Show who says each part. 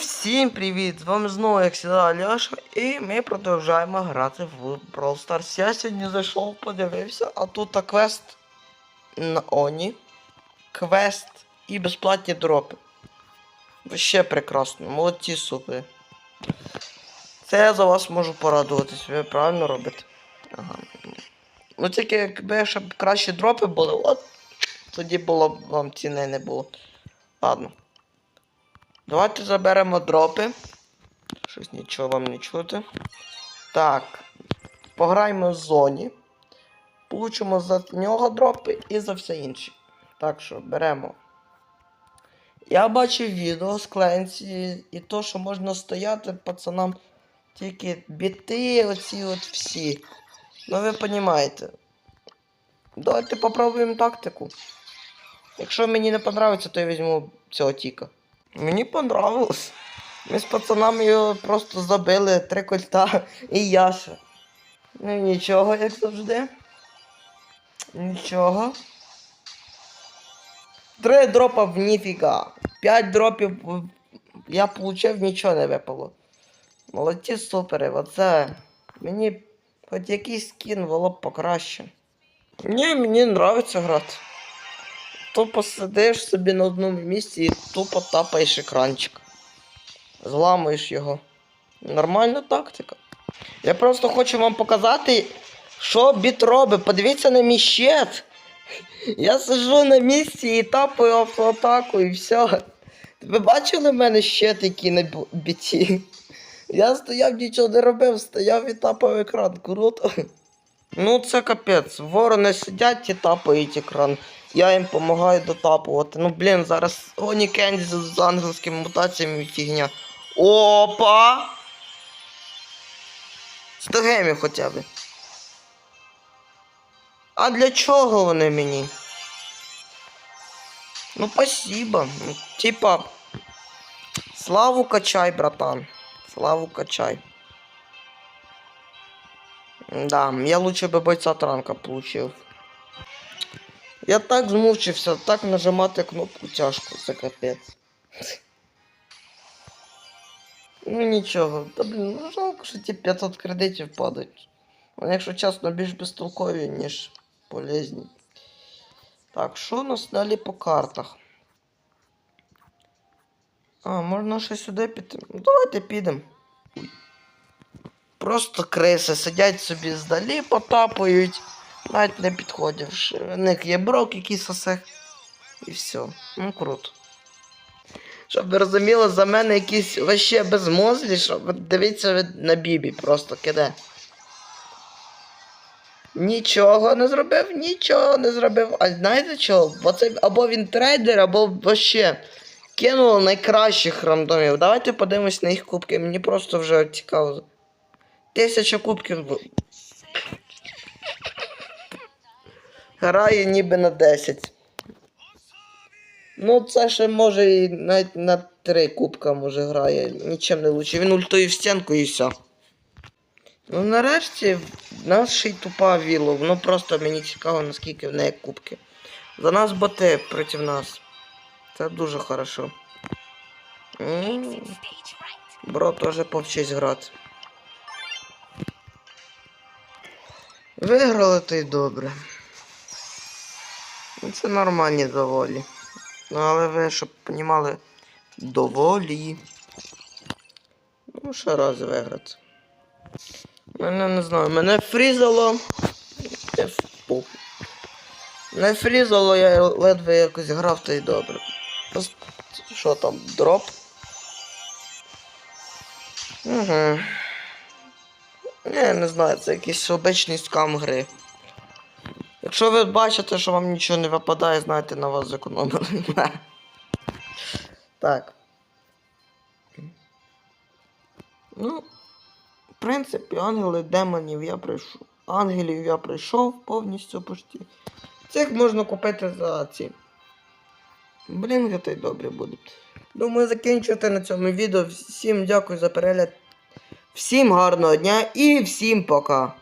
Speaker 1: Всім привіт! З вами знову, як завжди, Альоша, і ми продовжуємо грати в Brawl Stars. Я сьогодні зайшов, подивився, а тут квест на Оні. Квест і безплатні дропи. Вообще прекрасно, молодці супи. Це я за вас можу порадуватись, ви правильно робите? Ага. Ну тільки якби щоб кращі дропи були, от тоді було б вам ціни не було. Ладно. Давайте заберемо дропи. Щось нічого вам не чути. Так. Пограємо в зоні. Получимо за нього дропи і за все інше. Так що беремо. Я бачив відео з Кленсі і то, що можна стояти пацанам тільки біти оці от всі. Ну ви розумієте. Давайте попробуємо тактику. Якщо мені не подобається, то я візьму цього тіка. Мені понравилось. Ми з пацанами його просто забили три кольта і Яша. Ну нічого, як завжди. Нічого. Три дропа в ніфіга. П'ять дропів я получив, нічого не випало. Молодці супери, оце. Мені хоч якийсь скін було б покраще. Ні, мені нравиться грати. Тупо сидиш собі на одному місці і тупо тапаєш екранчик. Зламуєш його. Нормальна тактика. Я просто хочу вам показати, що біт робить. Подивіться на мій щит. Я сижу на місці і тапаю автоатаку і все. Ви бачили в мене щит, який на біті? Я стояв, нічого не робив, стояв і тапав екран. Круто. Ну це капець. Ворони сидять і тапають екран. Я їм допомагаю дотапувати. Ну блін, зараз Оні Кенді з, з ангельськими мутаціями фігня. Опа! 100 гемів хоча б. А для чого вони мені? Ну спасибо. Ну, типа. Славу качай, братан. Славу качай. Да, я лучше бы бойца транка получил. Я так змучився, так нажимати кнопку тяжко, це капець. Ну нічого, та блін, ну жалко, що ті 500 кредитів падають. Вони, якщо чесно, більш безтолкові, ніж полезні. Так, що у нас далі по картах? А, можна ще сюди піти. Ну, давайте підемо. Просто криси сидять собі здалі, потапають, навіть не підходивши. У них є брок, який сосе. І все. Ну круто. Щоб ви розуміли, за мене якісь вообще безмозлі, що ви дивіться на бібі, просто киде. Нічого не зробив, нічого не зробив. А знаєте чого? Бо це або він трейдер, або вообще кинули найкращих рандомів. Давайте подивимось на їх кубки. Мені просто вже цікаво. Тисяча кубків. Грає ніби на 10. Ну, це ще може і навіть на 3 кубка може грає. Нічим не лучше. Він ультує в стінку і все. Ну нарешті в нас ще й тупа віло. Ну просто мені цікаво, наскільки в неї кубки. За нас боти проти нас. Це дуже хорошо. М, Бро теж повчись грати. Виграли й добре. Ну, Це нормальні доволі. Ну, але ви, щоб понімали, доволі. Ну, ще раз виграти. Мене не знаю, мене фрізало. Не фрізало, я ледве якось грав, то й добре. Просто що там, дроп? Угу. Не, не знаю, це якийсь обичний скам гри. Якщо ви бачите, що вам нічого не випадає, знаєте, на вас зекономили. так. Ну, в принципі, ангели демонів я прийшов. Ангелів я прийшов повністю почти. Цих можна купити за ці. Блін, та й добре буде. Думаю, закінчувати на цьому відео. Всім дякую за перегляд. Всім гарного дня і всім пока.